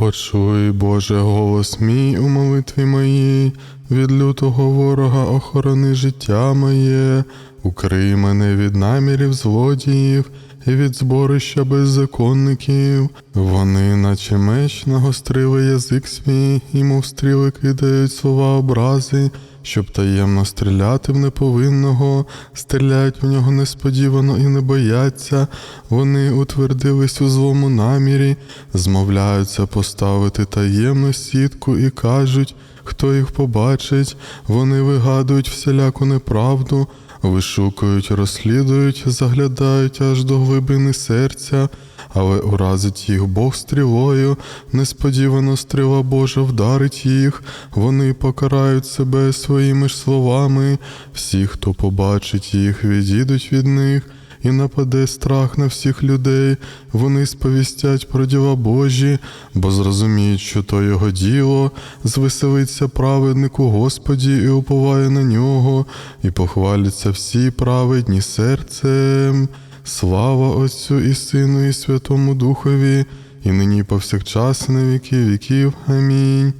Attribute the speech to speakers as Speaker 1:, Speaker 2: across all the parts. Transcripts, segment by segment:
Speaker 1: Почуй, Боже, голос мій у молитві моїй, від лютого ворога охорони життя моє, укрий мене від намірів злодіїв і від зборища беззаконників. Вони, наче меч, нагострили язик свій, і мов стріли кидають слова образи, щоб таємно стріляти в неповинного, стріляють в нього несподівано і не бояться. Вони утвердились у злому намірі, змовляються поставити таємну сітку і кажуть, хто їх побачить, вони вигадують всіляку неправду, вишукують, розслідують, заглядають аж до глибини серця, але уразить їх Бог стрілою, несподівано стріла Божа вдарить їх, вони покарають себе своїми ж словами, всі, хто побачить їх, відійдуть від них. І нападе страх на всіх людей, вони сповістять про діла Божі, бо зрозуміють, що то його діло, звеселиться праведнику Господі і уповає на нього, і похваляться всі праведні серцем. Слава Отцю і Сину, і Святому Духові, і нині повсякчас, і на віки віків. Амінь.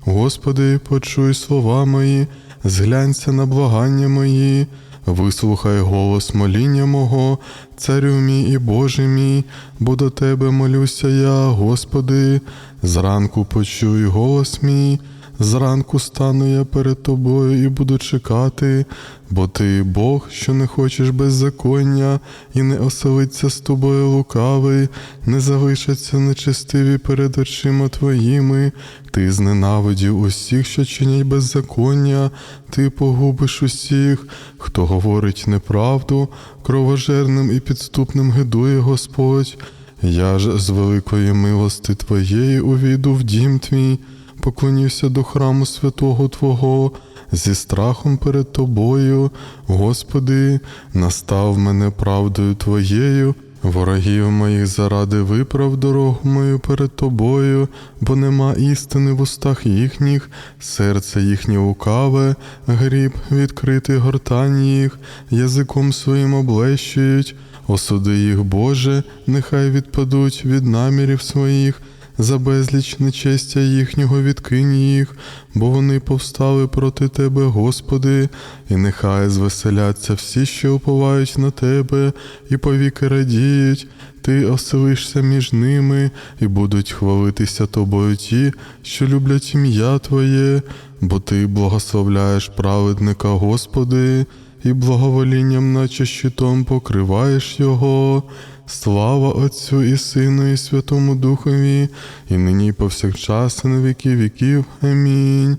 Speaker 1: Господи, почуй слова мої, зглянься на благання мої. Вислухай голос моління мого, царю мій і Боже мій, бо до Тебе молюся я, Господи, зранку почуй голос мій, зранку стану я перед Тобою і буду чекати, бо Ти Бог, що не хочеш беззаконня, і не оселиться з тобою лукавий, не залишаться нечестиві перед очима Твоїми, Ти зненавидів усіх, що чинять беззаконня, Ти погубиш усіх, хто говорить неправду, кровожерним і підступним гидує Господь. Я ж з великої милости Твоєї увійду в дім твій, поклонюся до храму святого Твого, зі страхом перед Тобою, Господи, настав мене правдою Твоєю, ворогів моїх заради виправ дорогу мою перед Тобою, бо нема істини в устах їхніх, серце їхнє лукаве, гріб відкритий гортань їх, язиком своїм облещують, осуди їх, Боже, нехай відпадуть від намірів своїх за безліч нечестя їхнього відкинь їх, бо вони повстали проти Тебе, Господи, і нехай звеселяться всі, що уповають на Тебе, і повіки радіють. Ти оселишся між ними, і будуть хвалитися тобою ті, що люблять ім'я Твоє, бо Ти благословляєш праведника, Господи, і благоволінням, наче щитом покриваєш його. Слава Отцю і Сину, і Святому Духові, і нині і повсякчас, і на віки віків. Амінь.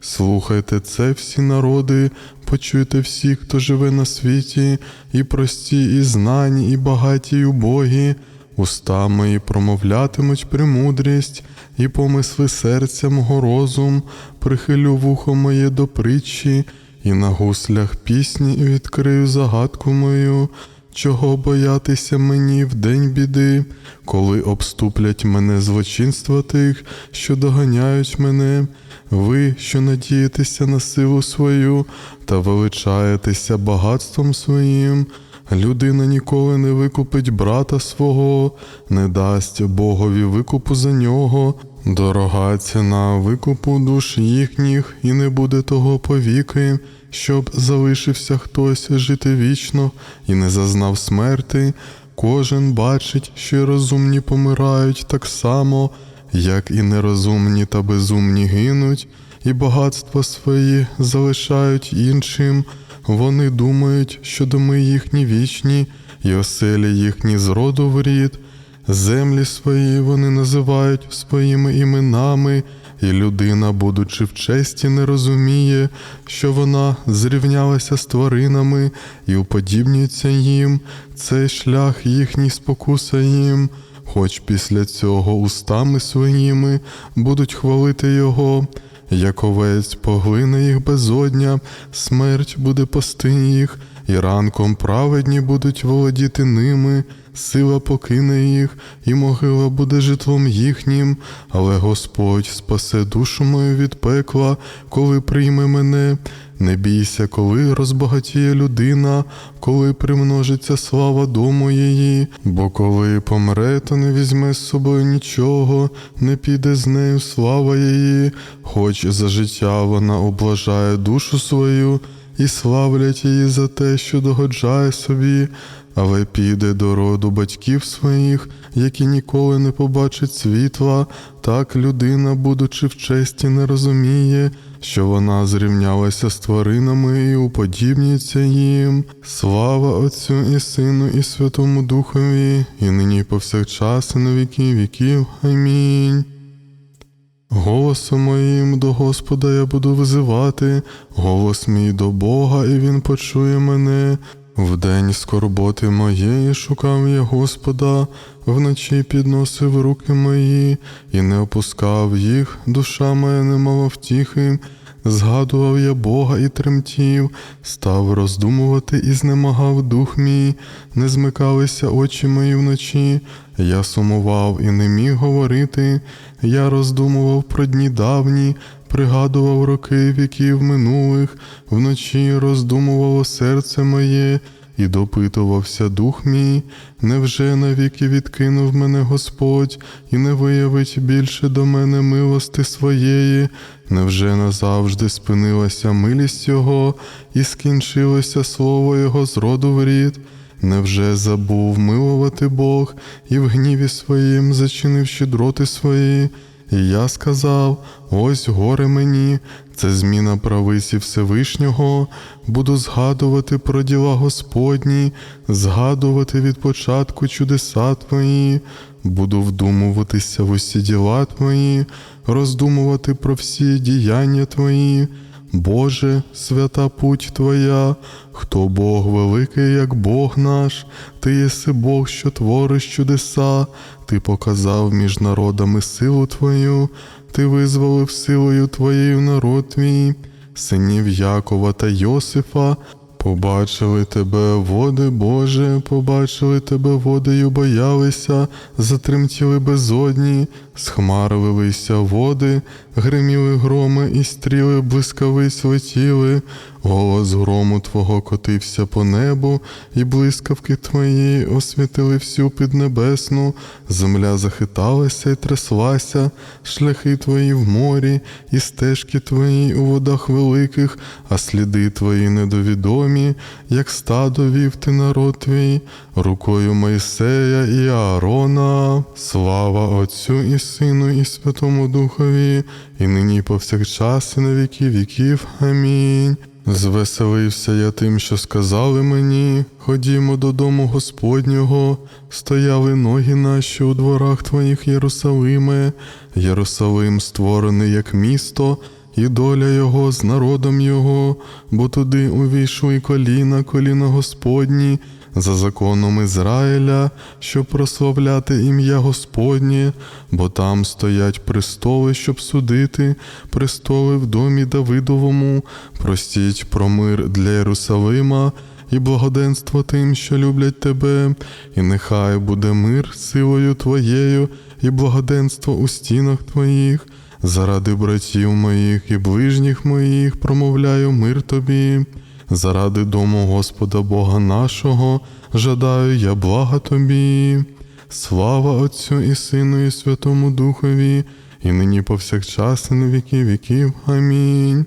Speaker 1: Слухайте це, всі народи, почуйте всі, хто живе на світі, і прості, і знані, і багаті, і убогі. Уста мої промовлятимуть премудрість, і помисли серця мого розум, прихилю вухо моє до притчі, і на гуслях пісні відкрию загадку мою. Чого боятися мені в день біди, коли обступлять мене злочинства тих, що доганяють мене, ви, що надієтеся на силу свою та величаєтеся багатством своїм, людина ніколи не викупить брата свого, не дасть Богові викупу за нього. Дорога ціна викупу душ їхніх, і не буде того повіки, щоб залишився хтось жити вічно і не зазнав смерти. Кожен бачить, що розумні помирають так само, як і нерозумні та безумні гинуть, і багатства свої залишають іншим. Вони думають, що доми їхні вічні, і оселі їхні з роду в рід. Землі свої вони називають своїми іменами, і людина, будучи в честі, не розуміє, що вона зрівнялася з тваринами і уподібнюється їм, цей шлях їхній спокуса їм, хоч після цього устами своїми будуть хвалити його. Як овець поглине їх безодня, смерть буде пасти їх, і ранком праведні будуть володіти ними, сила покине їх, і могила буде житлом їхнім, але Господь спасе душу мою від пекла, коли прийме мене. Не бійся, коли розбагатіє людина, коли примножиться слава дому її, бо коли помре, то не візьме з собою нічого, не піде з нею слава її, хоч за життя вона облажає душу свою, і славлять її за те, що догоджає собі, але піде до роду батьків своїх, які ніколи не побачать світла, так людина, будучи в честі, не розуміє, що вона зрівнялася з тваринами і уподібнюється їм. Слава Отцю і Сину, і Святому Духові, і нині і повсякчас, і на віки віків. Амінь. Голосом моїм до Господа я буду визивати, голос мій до Бога, і Він почує мене. В день скорботи моєї шукав я Господа, вночі підносив руки мої, і не опускав їх, душа моя не мала втіхи. Згадував я Бога і тремтів, став роздумувати і знемагав дух мій, не змикалися очі мої вночі, я сумував і не міг говорити, я роздумував про дні давні, пригадував роки віків минулих, вночі роздумувало серце моє, і допитувався дух мій, невже навіки відкинув мене Господь, і не виявить більше до мене милости своєї, невже назавжди спинилася милість Його, і скінчилося слово Його з роду в рід? Невже забув милувати Бог і в гніві своїм зачинив щедроти свої? І я сказав: ось горе мені, це зміна правиці Всевишнього, буду згадувати про діла Господні, згадувати від початку чудеса Твої, буду вдумуватися в усі діла Твої, роздумувати про всі діяння Твої. Боже, свята путь Твоя, хто Бог великий, як Бог наш, Ти єси Бог, що твориш чудеса, Ти показав між народами силу Твою, Ти визволив силою Твоєю народ твій, синів Якова та Йосифа. Побачили тебе, води, Боже, побачили тебе, водою боялися, затремтіли безодні, схмарилися води, гриміли громи і стріли блискавиць летіли, голос грому Твого котився по небу, і блискавки Твої освітили всю піднебесну, земля захиталася і тряслася, шляхи Твої в морі, і стежки Твої у водах великих, а сліди Твої недовідомі, як стадо вів ти народ твій, рукою Мойсея і Аарона. Слава Отцю і Сину, і Святому Духові, і нині повсякчас, і на віки віків. Амінь. Звеселився я тим, що сказали мені, ходімо додому Господнього, стояли ноги наші у дворах твоїх Єрусалиме, Єрусалим створений як місто, і доля його з народом його, бо туди увійшли коліна, коліна Господні, за законом Ізраїля, щоб прославляти ім'я Господнє, бо там стоять престоли, щоб судити, престоли в домі Давидовому, простіть про мир для Єрусалима. І благоденство тим, що люблять тебе, і нехай буде мир силою твоєю, і благоденство у стінах твоїх. Заради братів моїх і ближніх моїх промовляю мир тобі. Заради дому Господа Бога нашого жадаю я блага тобі. Слава Отцю і Сину, і Святому Духові, і нині повсякчас, і на віки віків. Амінь.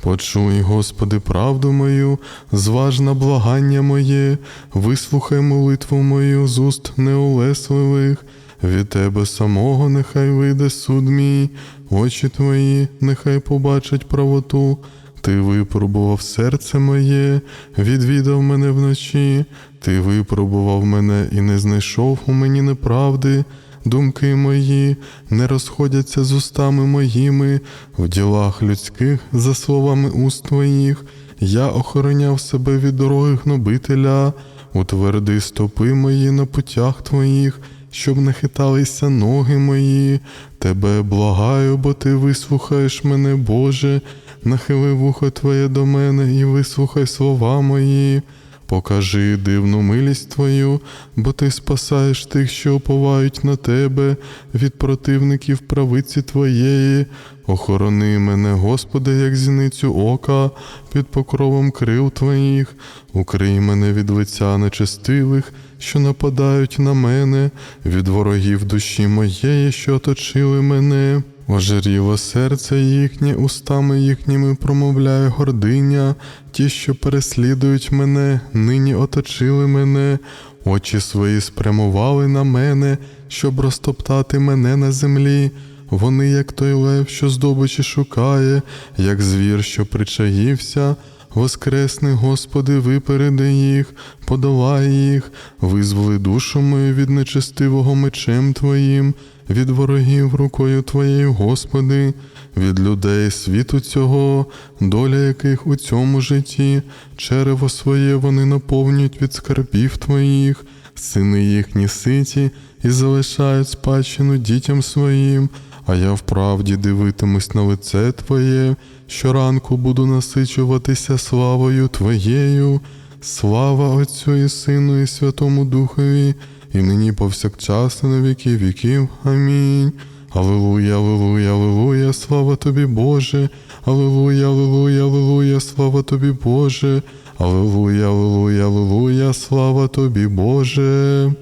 Speaker 1: Почуй, Господи, правду мою, зважна благання моє, вислухай молитву мою з уст неулесливих, від Тебе самого нехай вийде суд мій, очі Твої, нехай побачать правоту. Ти випробував серце моє, відвідав мене вночі, ти випробував мене і не знайшов у мені неправди. Думки мої не розходяться з устами моїми, в ділах людських, за словами уст твоїх, я охороняв себе від дороги гнобителя, утверди стопи мої на путях твоїх, щоб не хиталися ноги мої. Тебе благаю, бо ти вислухаєш мене, Боже, нахили вухо Твоє до мене і вислухай слова мої. Покажи дивну милість Твою, бо Ти спасаєш тих, що уповають на Тебе від противників правиці Твоєї. Охорони мене, Господи, як зіницю ока, під покровом крил Твоїх, укрий мене від лиця нечестивих, що нападають на мене, від ворогів душі моєї, що оточили мене. Ожиріло серце їхнє, устами їхніми промовляє гординя, ті, що переслідують мене, нині оточили мене, очі свої спрямували на мене, щоб розтоптати мене на землі. Вони, як той лев, що здобичі шукає, як звір, що причаївся. Воскресни, Господи, випереди їх, подолай їх, визволи душу мою від нечестивого мечем Твоїм, від ворогів рукою Твоєю, Господи, від людей світу цього, доля яких у цьому житті, черево своє вони наповнюють від скарбів Твоїх, сини їхні ситі і залишають спадщину дітям своїм, а я вправді дивитимусь на лице Твоє, щоранку буду насичуватися славою Твоєю, слава Отцю і Сину, і Святому Духові, і нині повсякчас і на віки віків. Амінь. Аллилуйя, аллилуйя, аллилуйя, слава тобі, Боже, Аллилуйя, аллилуйя, аллилуйя, слава тобі, Боже, Аллилуйя, аллилуйя, аллилуйя, слава тобі, Боже.